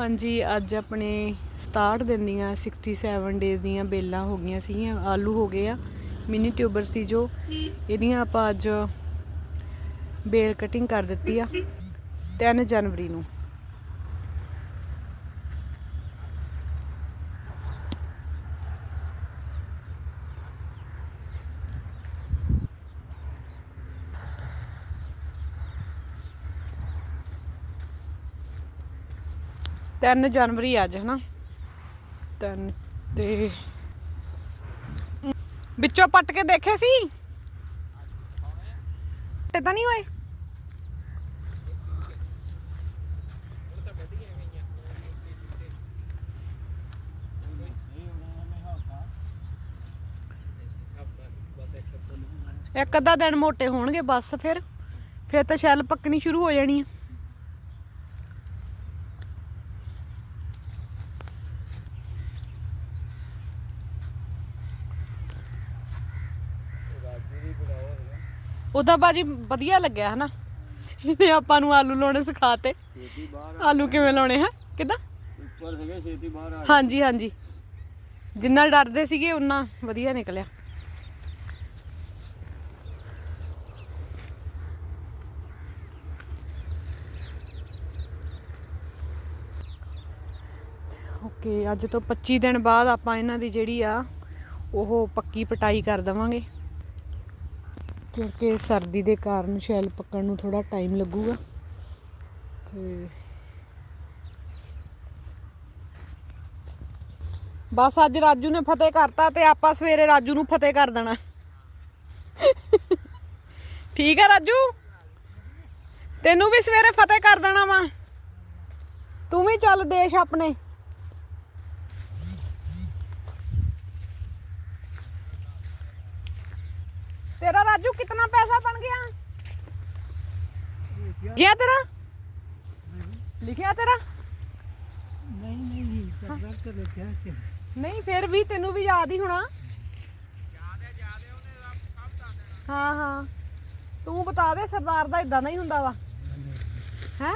ਹਾਂਜੀ, ਅੱਜ ਆਪਣੇ 67 ਦਿਨ ਦੀਆਂ 67 ਡੇਜ਼ ਦੀਆਂ ਬੇਲਾਂ ਹੋ ਗਈਆਂ ਸੀਗੀਆਂ, ਆਲੂ ਹੋ ਗਏ ਆ ਮਿਨੀ ਟਿਊਬਰ ਸੀ ਜੋ, ਇਹਦੀਆਂ ਆਪਾਂ ਅੱਜ ਬੇਲ ਕਟਿੰਗ ਕਰ ਦਿੱਤੀ ਆ 3 ਜਨਵਰੀ ਨੂੰ। ਤਿੰਨ ਜਨਵਰੀ ਅੱਜ, ਹਨਾ? ਤਿੰਨ ਤੇ ਵਿੱਚੋਂ ਪੱਟ ਕੇ ਦੇਖੇ ਸੀ? ਤੇ ਤਾਂ ਨਹੀਂ ਹੋਏ? ਇੱਕ ਅੱਧਾ ਦਿਨ ਮੋਟੇ ਹੋਣਗੇ, ਬਸ ਫਿਰ। ਫਿਰ ਤਾਂ ਸ਼ੈਲ ਪੱਕਣੀ ਸ਼ੁਰੂ ਹੋ ਜਾਣੀ ਆ। ਉਹਦਾ ਬਾਜੀ ਵਧੀਆ ਲੱਗਿਆ ਹਨਾ? ਇਹਨੇ ਆਪਾਂ ਨੂੰ ਆਲੂ ਲਾਉਣੇ ਸਿਖਾਤੇ। ਛੇਤੀ ਬਾਹਰ ਆਲੂ ਕਿਵੇਂ ਲਾਉਣੇ ਹੈ? ਕਿਦਾਂ? ਉੱਪਰ ਸੀਗੇ ਛੇਤੀ ਬਾਹਰ ਆ ਹਾਂਜੀ ਹਾਂਜੀ। ਜਿੰਨਾ ਡਰਦੇ ਸੀਗੇ ਉਨਾ ਵਧੀਆ ਨਿਕਲਿਆ। ਓਕੇ ਅੱਜ ਤੋਂ 25 ਦਿਨ ਬਾਅਦ ਆਪਾਂ ਇਹਨਾਂ ਦੀ ਜਿਹੜੀ ਆ ਉਹ ਪੱਕੀ ਪਟਾਈ ਕਰ ਦਵਾਂਗੇ। ਕਿਉਂਕਿ ਸਰਦੀ ਦੇ ਕਾਰਨ ਸ਼ੈਲ ਪੱਕਣ ਨੂੰ ਥੋੜਾ ਟਾਈਮ ਲੱਗੂਗਾ। ਤੇ ਬਸ ਅੱਜ ਰਾਜੂ ਨੇ ਫਤਿਹ ਕਰਤਾ ਤੇ ਆਪਾਂ ਸਵੇਰੇ ਰਾਜੂ ਨੂੰ ਫਤਿਹ ਕਰ ਦੇਣਾ। ਠੀਕ ਆ ਰਾਜੂ? ਤੈਨੂੰ ਵੀ ਸਵੇਰੇ ਫਤਿਹ ਕਰ ਦੇਣਾ ਵਾ। ਤੂੰ ਵੀ ਚੱਲ ਦੇਸ਼ ਆਪਣੇ। ਤੇਰਾ ਰਾਜੂ ਕਿੰਨਾ ਪੈਸਾ ਬਣ ਗਿਆ? ਗਿਆ ਤੇਰਾ? ਲਿਖਿਆ ਤੇਰਾ? ਨਹੀਂ ਨਹੀਂ ਸਰਦਾਰ ਕਰ ਰੱਖਿਆ ਕਿ ਨਹੀਂ ਫਿਰ ਵੀ ਤੈਨੂੰ ਵੀ ਯਾਦ ਹੀ ਹੋਣਾ। ਹਾਂ ਹਾਂ ਤੂੰ ਬਤਾ ਦੇ ਸਰਦਾਰ ਦਾ ਇਦਾਂ ਦਾ ਹੀ ਹੁੰਦਾ ਵਾ। ਹੈ?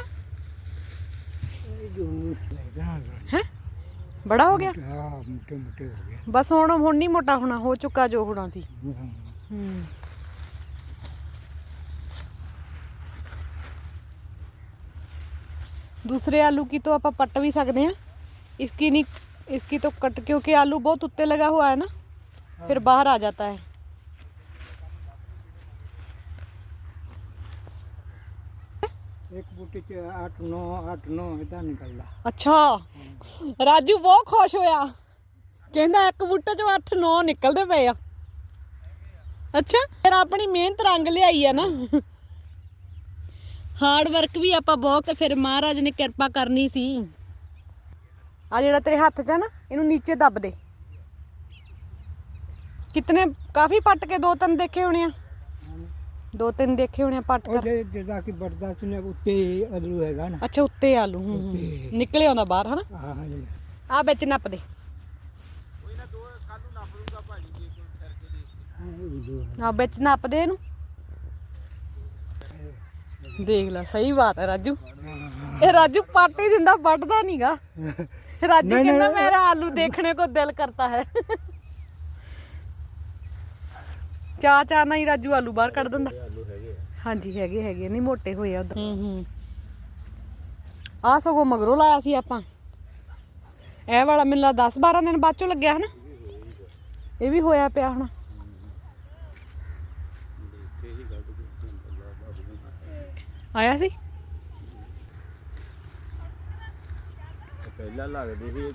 ਇਹ ਜੋ ਲੱਗਦਾ ਹੈ? ਬੜਾ ਹੋ ਗਿਆ? ਹਾਂ ਮੋਟੇ ਮੋਟੇ ਹੋ ਗਏ। ਬਸ ਹੁਣ ਹੁਣ ਨਹੀਂ ਮੋਟਾ ਹੋਣਾ ਹੋ ਚੁੱਕਾ ਜੋ ਹੋਣਾ ਸੀ। ਹਾਂ। ਹੂੰ दूसरे आलू की तो आप पट भी सकते हैं इसकी नहीं इसकी तो कट क्योंकि आलू बहुत उत्ते लगा हुआ है ना फिर बाहर आ जाता है ਇੱਕ ਬੂਟੇ ਚ 8 9 8 9 ਇਦਾਂ ਨਿਕਲਦਾ ਅੱਛਾ ਰਾਜੂ ਬਹੁਤ ਖੁਸ਼ ਹੋਇਆ ਕਹਿੰਦਾ ਇੱਕ ਬੂਟੇ ਚੋਂ 8 9 ਨਿਕਲਦੇ ਪਏ ਆ ਅੱਛਾ ਫਿਰ ਆਪਣੀ ਮਿਹਨਤ ਰੰਗ ਲਿਆਈ ਆ ਨਾ। ਹਾਰਡ ਵਰਕ ਵੀ ਆਪਾਂ ਬਹੁਤ ਫਿਰ ਮਹਾਰਾਜ ਨੇ ਕਿਰਪਾ ਕਰਨੀ ਸੀ। ਆ ਜਿਹੜਾ ਤੇਰੇ ਹੱਥ 'ਚ ਆ ਨਾ ਇਹਨੂੰ ਨੀਚੇ ਦੱਬ ਦੇ। ਕਿਤਨੇ ਕਾਫੀ ਪੱਟ ਕੇ ਦੋ ਤਿੰਨ ਦੇਖੇ ਹੋਣੇ ਆ। ਦੋ ਤਿੰਨ ਦੇਖੇ ਹੋਣੇ ਆ ਪੱਟ ਉਹ ਕਰ ਜੇ ਜਿਹਦਾ ਕਿ ਬਰਦਾਸ਼ਤ ਨੇ ਉੱਤੇ ਅਦਰੂ ਹੈਗਾ ਨਾ। ਅੱਛਾ ਉੱਤੇ ਆਲੂ ਹੂੰ ਹੂੰ। ਨਿਕਲੇ ਆਉਂਦਾ ਬਾਹਰ ਹਨਾ? ਹਾਂ ਜੀ। ਆ ਵਿੱਚ ਨੱਪ ਦੇ। ਹਾਂ ਇਹ ਜੋ ਆ ਵਿੱਚ ਨੱਪ ਦੇ ਇਹਨੂੰ? ਦੇਖ ਲੈ ਸਹੀ ਬਾਤ ਹੈ ਰਾਜੂ। ਇਹ ਰਾਜੂ ਪਾਟੀ ਦਿੰਦਾ ਵੱਢਦਾ ਨਹੀਂਗਾ ਰਾਜੂ ਨਹੀਂ, ਕਹਿੰਦਾ ਨਹੀਂ, ਮੇਰਾ ਆਲੂ ਦੇਖਣੇ ਕੋ ਦਿਲ ਕਰਤਾ ਹੈ। ਚਾ ਚਾ ਨਹੀਂ ਰਾਜੂ ਆਲੂ ਬਾਹਰ ਕੱਢ ਦਿੰਦਾ। ਹਾਂਜੀ ਹੈਗੇ ਹੈਗੇ। ਨਹੀਂ ਮੋਟੇ ਹੋਏ ਆ ਉਧਰ। ਹੂੰ ਹੂੰ। ਆ ਸਗੋਂ ਮਗਰੋਂ ਲਾਇਆ ਸੀ ਆਪਾਂ। ਇਹ ਵਾਲਾ ਮੈਨੂੰ ਲੱਗਦਾ 10 12 ਦਿਨ ਬਾਅਦ ਚੋਂ ਲੱਗਿਆ ਹਨਾ ਇਹ ਵੀ ਹੋਇਆ ਪਿਆ ਹੁਣ। ਆਇਆ ਸੀ? ਪਹਿਲਾਂ ਲੱਗਦੀ ਸੀ।